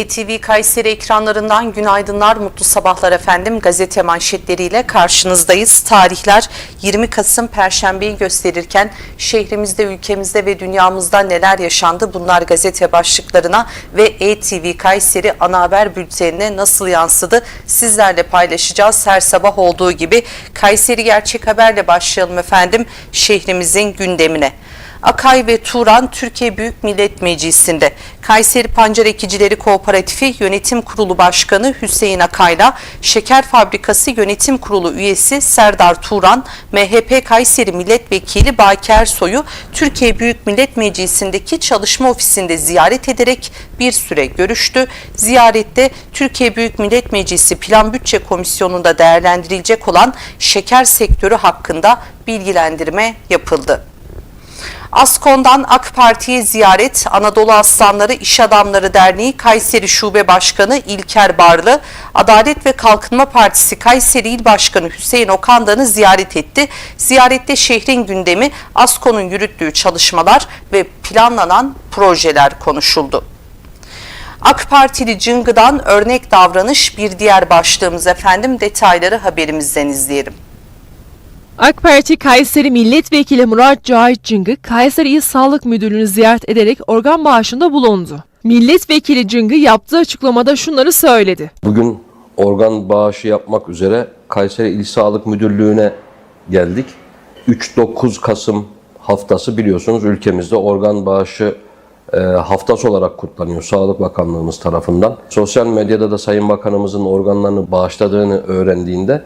ATV Kayseri ekranlarından günaydınlar, mutlu sabahlar efendim. Gazete manşetleriyle karşınızdayız. Tarihler 20 Kasım Perşembe'yi gösterirken şehrimizde, ülkemizde ve dünyamızda neler yaşandı? Bunlar gazete başlıklarına ve ATV Kayseri ana haber bültenine nasıl yansıdı? Sizlerle paylaşacağız. Her sabah olduğu gibi Kayseri Gerçek Haber'le başlayalım efendim şehrimizin gündemine. Akay ve Turan Türkiye Büyük Millet Meclisi'nde Kayseri Pancar Ekicileri Kooperatifi Yönetim Kurulu Başkanı Hüseyin Akay'la Şeker Fabrikası Yönetim Kurulu üyesi Serdar Turan, MHP Kayseri Milletvekili Baki Ersoy'u Türkiye Büyük Millet Meclisi'ndeki çalışma ofisinde ziyaret ederek bir süre görüştü. Ziyarette Türkiye Büyük Millet Meclisi Plan Bütçe Komisyonu'nda değerlendirilecek olan şeker sektörü hakkında bilgilendirme yapıldı. Askon'dan AK Parti'ye ziyaret Anadolu Aslanları İş Adamları Derneği Kayseri Şube Başkanı İlker Barlı, Adalet ve Kalkınma Partisi Kayseri İl Başkanı Hüseyin Okandan'ı ziyaret etti. Ziyarette şehrin gündemi Askon'un yürüttüğü çalışmalar ve planlanan projeler konuşuldu. AK Partili Cıngı'dan örnek davranış bir diğer başlığımız efendim detayları haberimizden izleyelim. AK Parti Kayseri Milletvekili Murat Cahit Cıngı, Kayseri İl Sağlık Müdürlüğü'nü ziyaret ederek organ bağışında bulundu. Milletvekili Cıngı yaptığı açıklamada şunları söyledi. Bugün organ bağışı yapmak üzere Kayseri İl Sağlık Müdürlüğü'ne geldik. 3-9 Kasım haftası biliyorsunuz ülkemizde organ bağışı e, haftası olarak kutlanıyor Sağlık Bakanlığımız tarafından. Sosyal medyada da Sayın Bakanımızın organlarını bağışladığını öğrendiğinde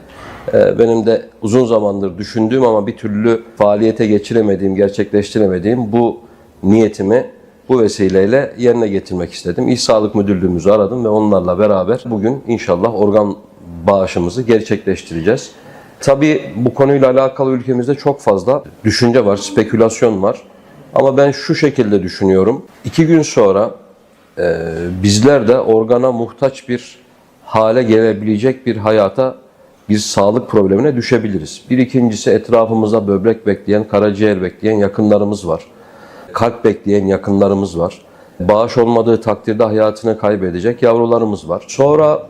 benim de uzun zamandır düşündüğüm ama bir türlü faaliyete geçiremediğim, gerçekleştiremediğim bu niyetimi bu vesileyle yerine getirmek istedim. İl Sağlık Müdürlüğümüzü aradım ve onlarla beraber bugün inşallah organ bağışımızı gerçekleştireceğiz. Tabii bu konuyla alakalı ülkemizde çok fazla düşünce var, spekülasyon var. Ama ben şu şekilde düşünüyorum. İki gün sonra e, bizler de organa muhtaç bir hale gelebilecek bir hayata bir sağlık problemine düşebiliriz. Bir ikincisi etrafımızda böbrek bekleyen, karaciğer bekleyen yakınlarımız var. Kalp bekleyen yakınlarımız var. Bağış olmadığı takdirde hayatını kaybedecek yavrularımız var. Sonra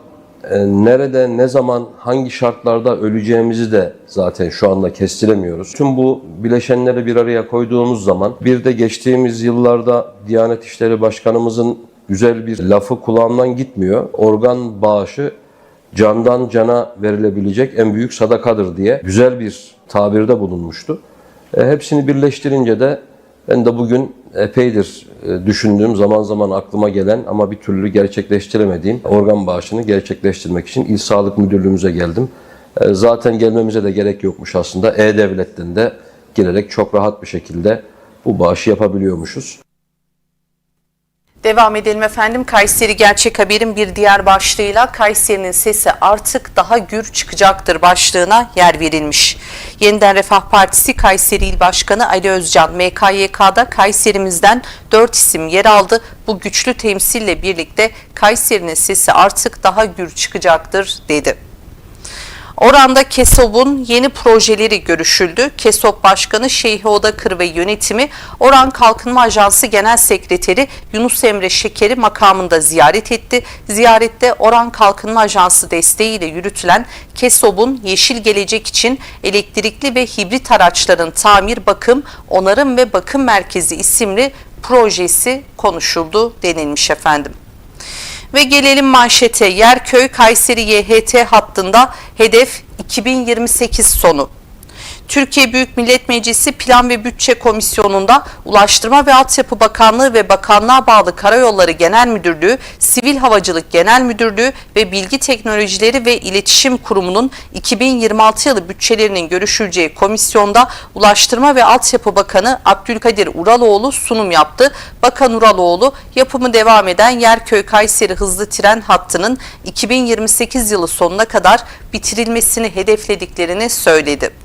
e, nerede, ne zaman, hangi şartlarda öleceğimizi de zaten şu anda kestiremiyoruz. Tüm bu bileşenleri bir araya koyduğumuz zaman bir de geçtiğimiz yıllarda Diyanet İşleri Başkanımızın güzel bir lafı kulağımdan gitmiyor. Organ bağışı candan cana verilebilecek en büyük sadakadır diye güzel bir tabirde bulunmuştu. E, hepsini birleştirince de ben de bugün epeydir e, düşündüğüm, zaman zaman aklıma gelen ama bir türlü gerçekleştiremediğim organ bağışını gerçekleştirmek için İl Sağlık Müdürlüğümüze geldim. E, zaten gelmemize de gerek yokmuş aslında. E-Devlet'ten de girerek çok rahat bir şekilde bu bağışı yapabiliyormuşuz. Devam edelim efendim. Kayseri Gerçek Haber'in bir diğer başlığıyla Kayseri'nin sesi artık daha gür çıkacaktır başlığına yer verilmiş. Yeniden Refah Partisi Kayseri İl Başkanı Ali Özcan MKYK'da Kayserimizden 4 isim yer aldı. Bu güçlü temsille birlikte Kayseri'nin sesi artık daha gür çıkacaktır dedi. Oranda KESOB'un yeni projeleri görüşüldü. KESOB Başkanı Şeyhi Odakır ve yönetimi Oran Kalkınma Ajansı Genel Sekreteri Yunus Emre Şeker'i makamında ziyaret etti. Ziyarette Oran Kalkınma Ajansı desteğiyle yürütülen KESOB'un Yeşil Gelecek için elektrikli ve hibrit araçların tamir, bakım, onarım ve bakım merkezi isimli projesi konuşuldu denilmiş efendim. Ve gelelim manşete. Yerköy Kayseri YHT hattında hedef 2028 sonu. Türkiye Büyük Millet Meclisi Plan ve Bütçe Komisyonu'nda Ulaştırma ve Altyapı Bakanlığı ve bakanlığa bağlı Karayolları Genel Müdürlüğü, Sivil Havacılık Genel Müdürlüğü ve Bilgi Teknolojileri ve İletişim Kurumu'nun 2026 yılı bütçelerinin görüşüleceği komisyonda Ulaştırma ve Altyapı Bakanı Abdülkadir Uraloğlu sunum yaptı. Bakan Uraloğlu yapımı devam eden Yerköy Kayseri hızlı tren hattının 2028 yılı sonuna kadar bitirilmesini hedeflediklerini söyledi.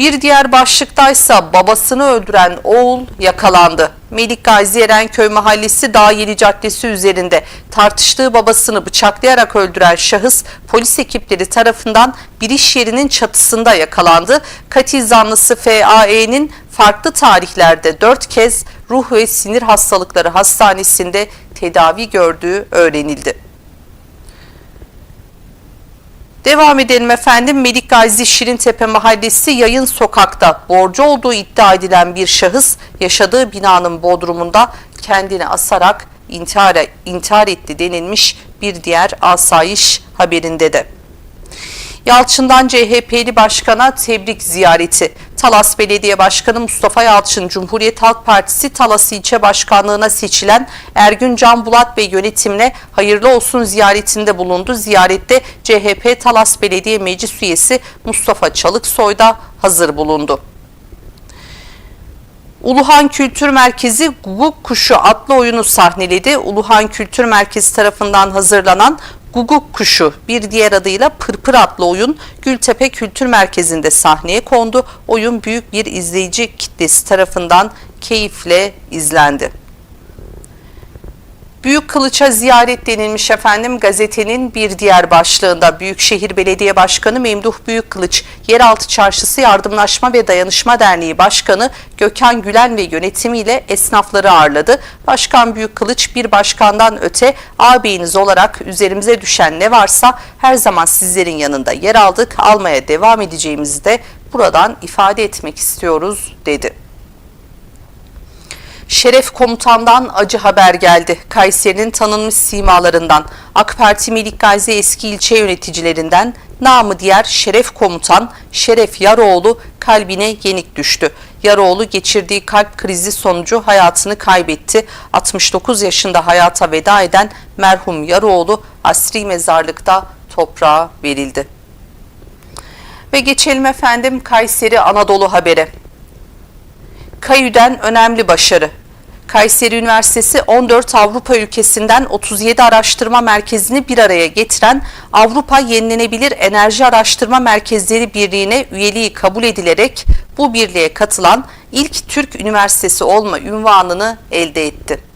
Bir diğer başlıktaysa babasını öldüren oğul yakalandı. Melik Gazi Erenköy Mahallesi Dağ Yeni Caddesi üzerinde tartıştığı babasını bıçaklayarak öldüren şahıs polis ekipleri tarafından bir iş yerinin çatısında yakalandı. Katil zanlısı FAE'nin farklı tarihlerde 4 kez ruh ve sinir hastalıkları hastanesinde tedavi gördüğü öğrenildi. Devam edelim efendim. Melik Gazi Şirintepe Mahallesi Yayın Sokak'ta borcu olduğu iddia edilen bir şahıs yaşadığı binanın bodrumunda kendini asarak intihar, intihar etti denilmiş bir diğer asayiş haberinde de. Yalçın'dan CHP'li başkana tebrik ziyareti. Talas Belediye Başkanı Mustafa Yalçın, Cumhuriyet Halk Partisi Talas İlçe Başkanlığı'na seçilen Ergün Can Bulat Bey yönetimle hayırlı olsun ziyaretinde bulundu. Ziyarette CHP Talas Belediye Meclis Üyesi Mustafa Çalıksoy da hazır bulundu. Uluhan Kültür Merkezi Guguk Kuşu adlı oyunu sahneledi. Uluhan Kültür Merkezi tarafından hazırlanan Guguk Kuşu bir diğer adıyla Pırpır adlı oyun Gültepe Kültür Merkezi'nde sahneye kondu. Oyun büyük bir izleyici kitlesi tarafından keyifle izlendi. Büyük Kılıç'a ziyaret denilmiş efendim gazetenin bir diğer başlığında Büyükşehir Belediye Başkanı Memduh Büyükkılıç, Yeraltı Çarşısı Yardımlaşma ve Dayanışma Derneği Başkanı Gökhan Gülen ve yönetimiyle esnafları ağırladı. Başkan Büyükkılıç bir başkandan öte ağabeyiniz olarak üzerimize düşen ne varsa her zaman sizlerin yanında yer aldık, almaya devam edeceğimizi de buradan ifade etmek istiyoruz dedi. Şeref Komutan'dan acı haber geldi. Kayseri'nin tanınmış simalarından AK Parti Melik Gazi eski ilçe yöneticilerinden namı diğer Şeref Komutan Şeref Yaroğlu kalbine yenik düştü. Yaroğlu geçirdiği kalp krizi sonucu hayatını kaybetti. 69 yaşında hayata veda eden merhum Yaroğlu asri mezarlıkta toprağa verildi. Ve geçelim efendim Kayseri Anadolu haberi. KAYÜ'den önemli başarı. Kayseri Üniversitesi 14 Avrupa ülkesinden 37 araştırma merkezini bir araya getiren Avrupa Yenilenebilir Enerji Araştırma Merkezleri Birliği'ne üyeliği kabul edilerek bu birliğe katılan ilk Türk üniversitesi olma ünvanını elde etti.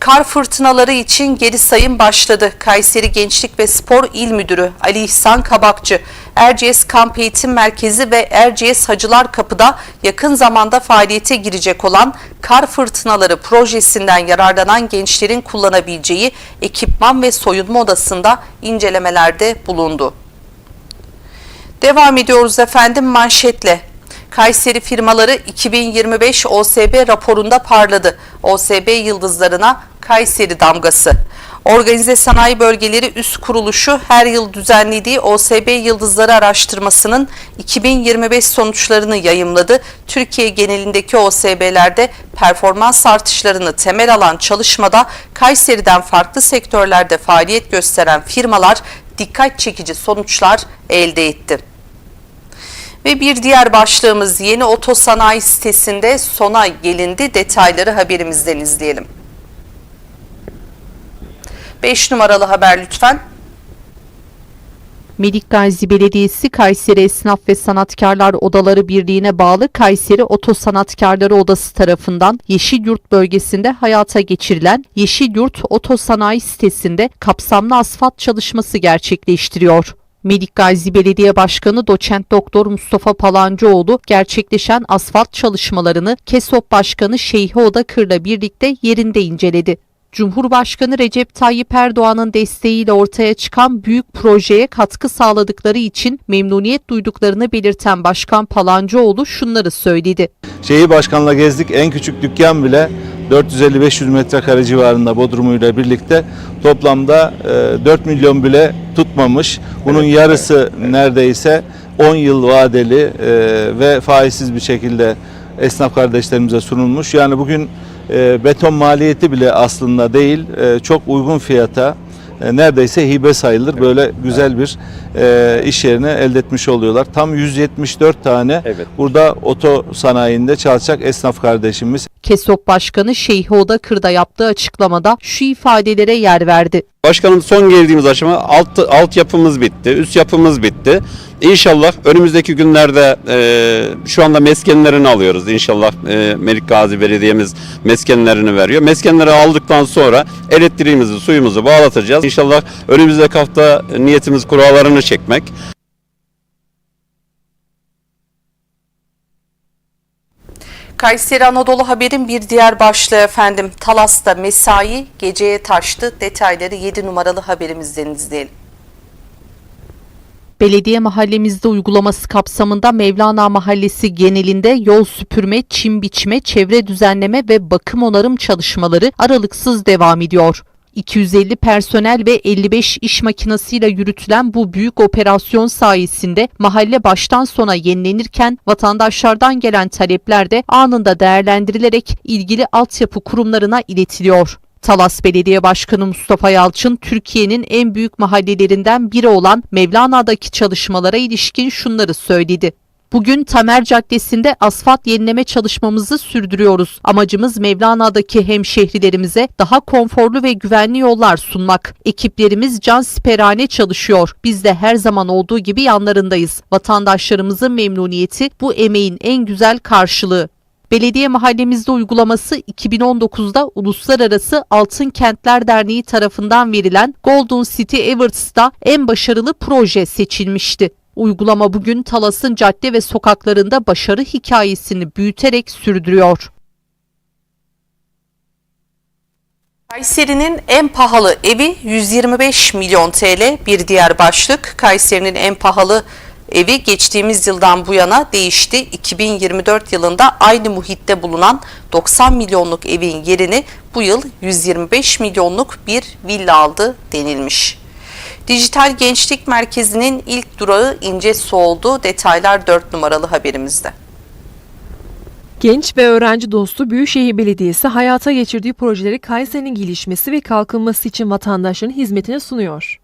Kar fırtınaları için geri sayım başladı. Kayseri Gençlik ve Spor İl Müdürü Ali İhsan Kabakçı, Erciyes Kamp Eğitim Merkezi ve Erciyes Hacılar Kapı'da yakın zamanda faaliyete girecek olan Kar Fırtınaları projesinden yararlanan gençlerin kullanabileceği ekipman ve soyunma odasında incelemelerde bulundu. Devam ediyoruz efendim manşetle. Kayseri firmaları 2025 OSB raporunda parladı. OSB yıldızlarına Kayseri damgası. Organize Sanayi Bölgeleri Üst Kuruluşu her yıl düzenlediği OSB yıldızları araştırmasının 2025 sonuçlarını yayımladı. Türkiye genelindeki OSB'lerde performans artışlarını temel alan çalışmada Kayseri'den farklı sektörlerde faaliyet gösteren firmalar dikkat çekici sonuçlar elde etti. Ve bir diğer başlığımız yeni otosanayi sitesinde sona gelindi. Detayları haberimizden izleyelim. 5 numaralı haber lütfen. Melik Gazi Belediyesi Kayseri Esnaf ve Sanatkarlar Odaları Birliği'ne bağlı Kayseri Otosanatkarları Odası tarafından Yeşilyurt bölgesinde hayata geçirilen Yeşilyurt Otosanayi sitesinde kapsamlı asfalt çalışması gerçekleştiriyor. Melik Gazi Belediye Başkanı Doçent Doktor Mustafa Palancıoğlu gerçekleşen asfalt çalışmalarını KESOP Başkanı Şeyhi Odakır'la birlikte yerinde inceledi. Cumhurbaşkanı Recep Tayyip Erdoğan'ın desteğiyle ortaya çıkan büyük projeye katkı sağladıkları için memnuniyet duyduklarını belirten Başkan Palancıoğlu şunları söyledi. Şehir başkanla gezdik. En küçük dükkan bile 450-500 metrekare civarında bodrumuyla birlikte toplamda e, 4 milyon bile tutmamış. Bunun yarısı neredeyse 10 yıl vadeli e, ve faizsiz bir şekilde esnaf kardeşlerimize sunulmuş. Yani bugün e, beton maliyeti bile aslında değil, e, çok uygun fiyata e, neredeyse hibe sayılır. Böyle güzel bir e, iş yerini elde etmiş oluyorlar. Tam 174 tane Evet. burada oto sanayinde çalışacak esnaf kardeşimiz. KESOP Başkanı Şeyhi Odakır'da yaptığı açıklamada şu ifadelere yer verdi. Başkanım son geldiğimiz aşama alt, alt yapımız bitti, üst yapımız bitti. İnşallah önümüzdeki günlerde e, şu anda meskenlerini alıyoruz. İnşallah e, Melik Gazi Belediye'miz meskenlerini veriyor. Meskenleri aldıktan sonra elektriğimizi, suyumuzu bağlatacağız. İnşallah önümüzdeki hafta niyetimiz kurallarını çekmek. Kayseri Anadolu Haber'in bir diğer başlığı efendim. Talas'ta mesai geceye taştı. Detayları 7 numaralı haberimizden izleyelim. Belediye mahallemizde uygulaması kapsamında Mevlana Mahallesi genelinde yol süpürme, çim biçme, çevre düzenleme ve bakım onarım çalışmaları aralıksız devam ediyor. 250 personel ve 55 iş makinesiyle yürütülen bu büyük operasyon sayesinde mahalle baştan sona yenilenirken vatandaşlardan gelen talepler de anında değerlendirilerek ilgili altyapı kurumlarına iletiliyor. Talas Belediye Başkanı Mustafa Yalçın, Türkiye'nin en büyük mahallelerinden biri olan Mevlana'daki çalışmalara ilişkin şunları söyledi. Bugün Tamer Caddesi'nde asfalt yenileme çalışmamızı sürdürüyoruz. Amacımız Mevlana'daki hemşehrilerimize daha konforlu ve güvenli yollar sunmak. Ekiplerimiz can siperhane çalışıyor. Biz de her zaman olduğu gibi yanlarındayız. Vatandaşlarımızın memnuniyeti bu emeğin en güzel karşılığı. Belediye mahallemizde uygulaması 2019'da Uluslararası Altın Kentler Derneği tarafından verilen Golden City Awards'ta en başarılı proje seçilmişti. Uygulama bugün Talas'ın cadde ve sokaklarında başarı hikayesini büyüterek sürdürüyor. Kayseri'nin en pahalı evi 125 milyon TL bir diğer başlık. Kayseri'nin en pahalı evi geçtiğimiz yıldan bu yana değişti. 2024 yılında aynı muhitte bulunan 90 milyonluk evin yerini bu yıl 125 milyonluk bir villa aldı denilmiş. Dijital Gençlik Merkezi'nin ilk durağı İncesu oldu. Detaylar 4 numaralı haberimizde. Genç ve öğrenci dostu Büyükşehir Belediyesi hayata geçirdiği projeleri Kayseri'nin gelişmesi ve kalkınması için vatandaşların hizmetine sunuyor.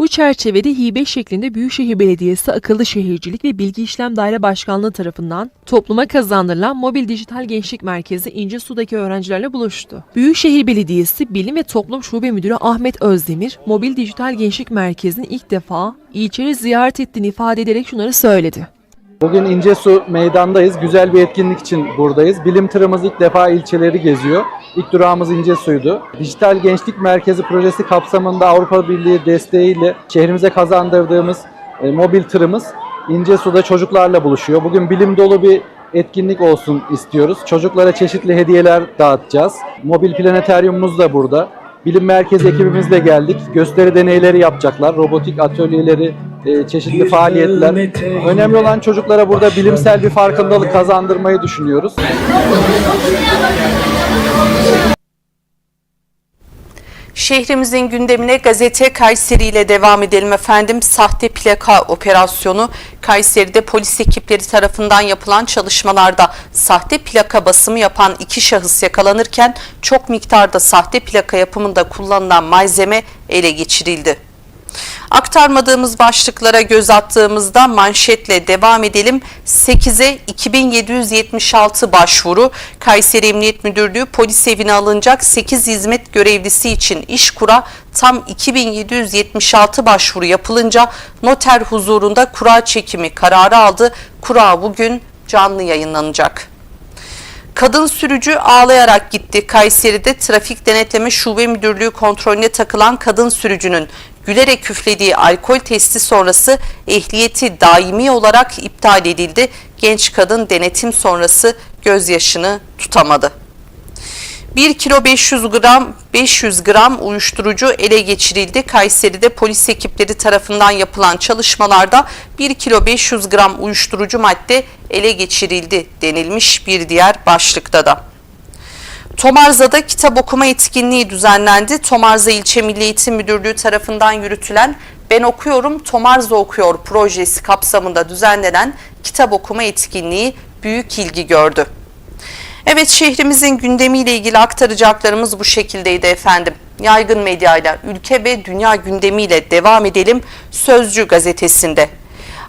Bu çerçevede hibe şeklinde Büyükşehir Belediyesi Akıllı Şehircilik ve Bilgi İşlem Daire Başkanlığı tarafından topluma kazandırılan Mobil Dijital Gençlik Merkezi İncesu'daki öğrencilerle buluştu. Büyükşehir Belediyesi Bilim ve Toplum Şube Müdürü Ahmet Özdemir, Mobil Dijital Gençlik Merkezi'ni ilk defa ilçeyi ziyaret ettiğini ifade ederek şunları söyledi. Bugün İncesu meydandayız. Güzel bir etkinlik için buradayız. Bilim tırımız ilk defa ilçeleri geziyor. İlk durağımız İncesu'ydu. Dijital Gençlik Merkezi projesi kapsamında Avrupa Birliği desteğiyle şehrimize kazandırdığımız e, mobil tırımız İncesu'da çocuklarla buluşuyor. Bugün bilim dolu bir etkinlik olsun istiyoruz. Çocuklara çeşitli hediyeler dağıtacağız. Mobil planetaryumumuz da burada. Bilim merkezi ekibimizle geldik. Gösteri deneyleri yapacaklar. Robotik atölyeleri, e, çeşitli faaliyetler. Önemli olan çocuklara burada bilimsel bir farkındalık kazandırmayı düşünüyoruz. Şehrimizin gündemine gazete Kayseri ile devam edelim efendim. Sahte plaka operasyonu Kayseri'de polis ekipleri tarafından yapılan çalışmalarda sahte plaka basımı yapan iki şahıs yakalanırken çok miktarda sahte plaka yapımında kullanılan malzeme ele geçirildi. Aktarmadığımız başlıklara göz attığımızda manşetle devam edelim. 8'e 2776 başvuru Kayseri Emniyet Müdürlüğü polis evine alınacak 8 hizmet görevlisi için iş kura tam 2776 başvuru yapılınca noter huzurunda kura çekimi kararı aldı. Kura bugün canlı yayınlanacak. Kadın sürücü ağlayarak gitti. Kayseri'de Trafik Denetleme Şube Müdürlüğü kontrolüne takılan kadın sürücünün gülerek üflediği alkol testi sonrası ehliyeti daimi olarak iptal edildi. Genç kadın denetim sonrası gözyaşını tutamadı. 1 kilo 500 gram 500 gram uyuşturucu ele geçirildi. Kayseri'de polis ekipleri tarafından yapılan çalışmalarda 1 kilo 500 gram uyuşturucu madde ele geçirildi denilmiş bir diğer başlıkta da. Tomarza'da kitap okuma etkinliği düzenlendi. Tomarza İlçe Milli Eğitim Müdürlüğü tarafından yürütülen Ben Okuyorum Tomarza Okuyor projesi kapsamında düzenlenen kitap okuma etkinliği büyük ilgi gördü. Evet şehrimizin gündemiyle ilgili aktaracaklarımız bu şekildeydi efendim. Yaygın medyayla ülke ve dünya gündemiyle devam edelim Sözcü gazetesinde.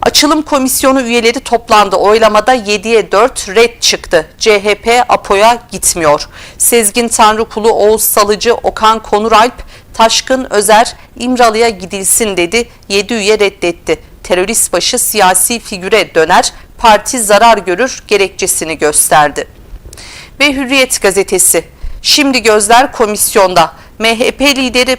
Açılım komisyonu üyeleri toplandı. Oylamada 7'ye 4 red çıktı. CHP APO'ya gitmiyor. Sezgin Tanrıkulu, Oğuz Salıcı, Okan Konuralp, Taşkın Özer İmralı'ya gidilsin dedi. 7 üye reddetti. Terörist başı siyasi figüre döner, parti zarar görür gerekçesini gösterdi ve Hürriyet gazetesi. Şimdi gözler komisyonda. MHP lideri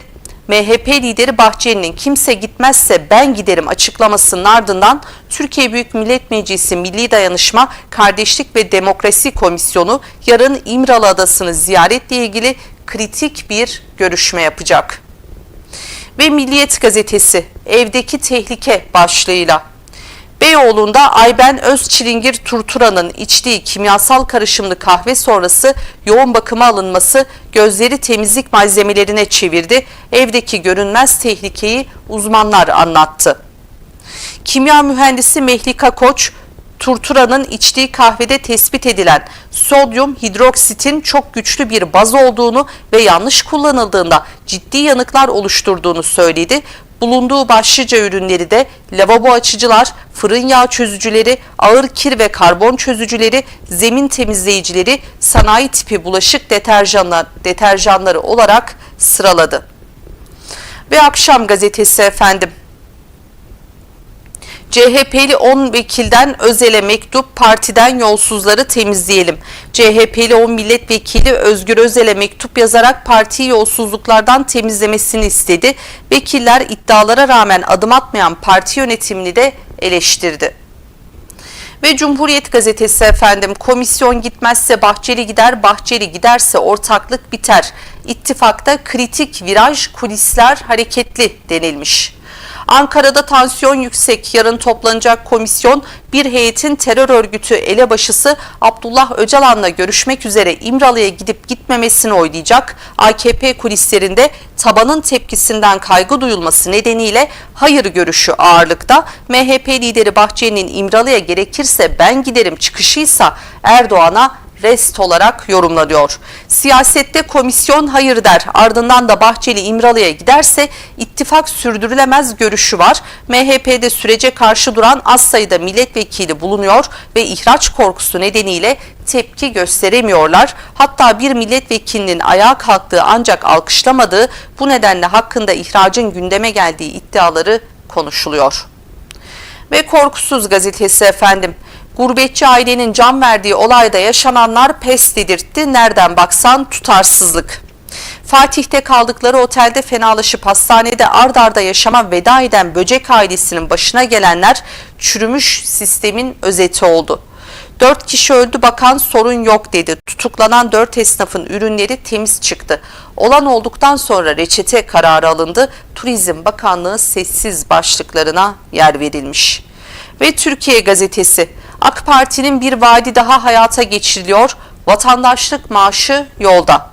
MHP lideri Bahçeli'nin kimse gitmezse ben giderim açıklamasının ardından Türkiye Büyük Millet Meclisi Milli Dayanışma Kardeşlik ve Demokrasi Komisyonu yarın İmralı Adası'nı ziyaretle ilgili kritik bir görüşme yapacak. Ve Milliyet Gazetesi evdeki tehlike başlığıyla Beyoğlu'nda Ayben Özçilingir Turtura'nın içtiği kimyasal karışımlı kahve sonrası yoğun bakıma alınması gözleri temizlik malzemelerine çevirdi. Evdeki görünmez tehlikeyi uzmanlar anlattı. Kimya mühendisi Mehlika Koç, Turtura'nın içtiği kahvede tespit edilen sodyum hidroksitin çok güçlü bir baz olduğunu ve yanlış kullanıldığında ciddi yanıklar oluşturduğunu söyledi. Bulunduğu başlıca ürünleri de lavabo açıcılar, fırın yağ çözücüleri, ağır kir ve karbon çözücüleri, zemin temizleyicileri, sanayi tipi bulaşık deterjanlar, deterjanları olarak sıraladı. Ve Akşam Gazetesi efendim. CHP'li 10 vekilden özele mektup partiden yolsuzları temizleyelim. CHP'li 10 milletvekili Özgür Özel'e mektup yazarak partiyi yolsuzluklardan temizlemesini istedi. Vekiller iddialara rağmen adım atmayan parti yönetimini de eleştirdi. Ve Cumhuriyet Gazetesi efendim komisyon gitmezse Bahçeli gider, Bahçeli giderse ortaklık biter. İttifakta kritik viraj kulisler hareketli denilmiş. Ankara'da tansiyon yüksek. Yarın toplanacak komisyon bir heyetin terör örgütü elebaşısı Abdullah Öcalan'la görüşmek üzere İmralı'ya gidip gitmemesini oylayacak. AKP kulislerinde tabanın tepkisinden kaygı duyulması nedeniyle hayır görüşü ağırlıkta. MHP lideri Bahçeli'nin İmralı'ya gerekirse ben giderim çıkışıysa Erdoğan'a rest olarak yorumlanıyor. Siyasette komisyon hayır der ardından da Bahçeli İmralı'ya giderse ittifak sürdürülemez görüşü var. MHP'de sürece karşı duran az sayıda milletvekili bulunuyor ve ihraç korkusu nedeniyle tepki gösteremiyorlar. Hatta bir milletvekilinin ayağa kalktığı ancak alkışlamadığı bu nedenle hakkında ihracın gündeme geldiği iddiaları konuşuluyor. Ve Korkusuz gazetesi efendim. Gurbetçi ailenin can verdiği olayda yaşananlar pes dedirtti. Nereden baksan tutarsızlık. Fatih'te kaldıkları otelde fenalaşıp hastanede ard arda yaşama veda eden böcek ailesinin başına gelenler çürümüş sistemin özeti oldu. Dört kişi öldü bakan sorun yok dedi. Tutuklanan dört esnafın ürünleri temiz çıktı. Olan olduktan sonra reçete kararı alındı. Turizm Bakanlığı sessiz başlıklarına yer verilmiş. Ve Türkiye Gazetesi AK Parti'nin bir vaadi daha hayata geçiriliyor. Vatandaşlık maaşı yolda.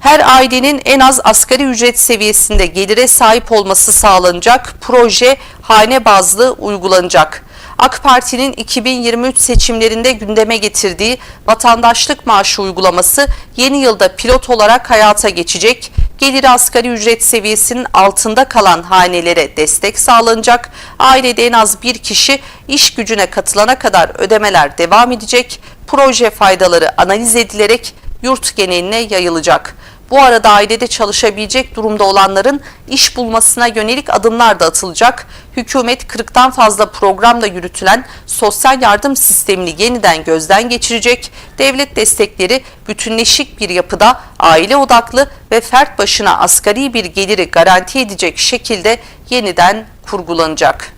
Her ailenin en az asgari ücret seviyesinde gelire sahip olması sağlanacak. Proje hane bazlı uygulanacak. AK Parti'nin 2023 seçimlerinde gündeme getirdiği vatandaşlık maaşı uygulaması yeni yılda pilot olarak hayata geçecek. Geliri asgari ücret seviyesinin altında kalan hanelere destek sağlanacak. Ailede en az bir kişi iş gücüne katılana kadar ödemeler devam edecek. Proje faydaları analiz edilerek yurt geneline yayılacak. Bu arada ailede çalışabilecek durumda olanların iş bulmasına yönelik adımlar da atılacak. Hükümet 40'tan fazla programla yürütülen sosyal yardım sistemini yeniden gözden geçirecek. Devlet destekleri bütünleşik bir yapıda aile odaklı ve fert başına asgari bir geliri garanti edecek şekilde yeniden kurgulanacak.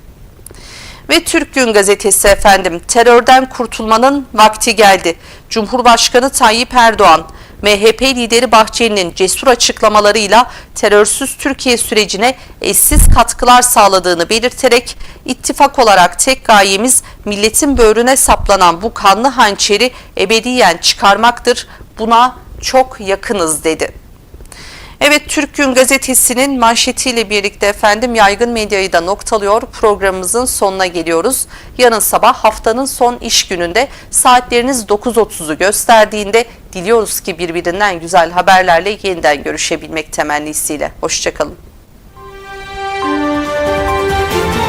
Ve Türk Gün Gazetesi efendim terörden kurtulmanın vakti geldi. Cumhurbaşkanı Tayyip Erdoğan MHP lideri Bahçeli'nin cesur açıklamalarıyla terörsüz Türkiye sürecine eşsiz katkılar sağladığını belirterek ittifak olarak tek gayemiz milletin böğrüne saplanan bu kanlı hançeri ebediyen çıkarmaktır. Buna çok yakınız dedi. Evet Türk Gün Gazetesi'nin manşetiyle birlikte efendim yaygın medyayı da noktalıyor. Programımızın sonuna geliyoruz. Yarın sabah haftanın son iş gününde saatleriniz 9.30'u gösterdiğinde diliyoruz ki birbirinden güzel haberlerle yeniden görüşebilmek temennisiyle. Hoşçakalın.